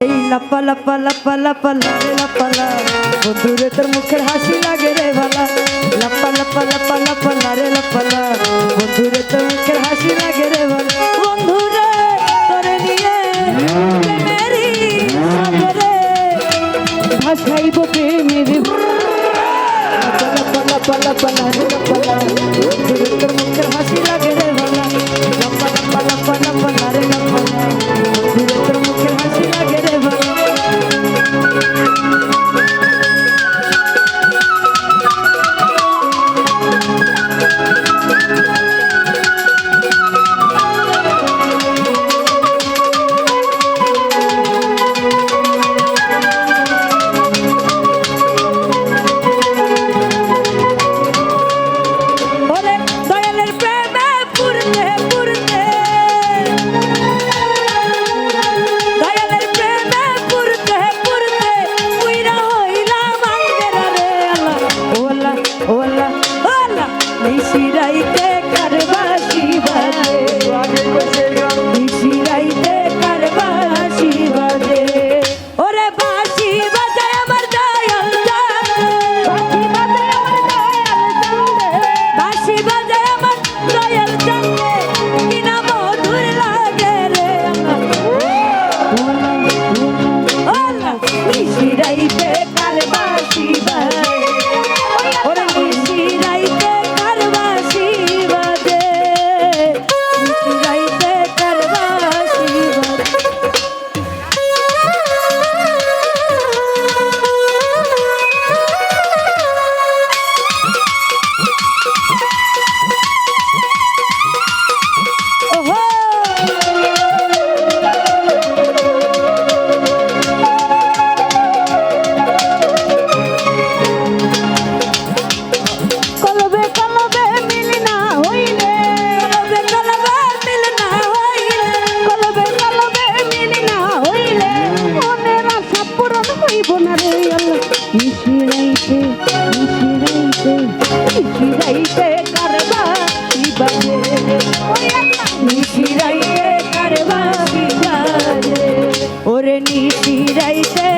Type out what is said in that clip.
এই লাপা লাপা লাপা লাপা লারে লাপালা বন্ধু রে তোর মুখের হাসি লাগে রে ভালা লাপা লাপা লাপা লাপা লারে লাপালা বন্ধু রে তোর মুখের হাসি লাগে রে ভালা বন্ধু রে তোরে নিয়ে মেরি সাগরে ভাসাইব প্রেমের লাপা লাপা লাপা লাপা লারে লাপালা বন্ধু চিরাইতে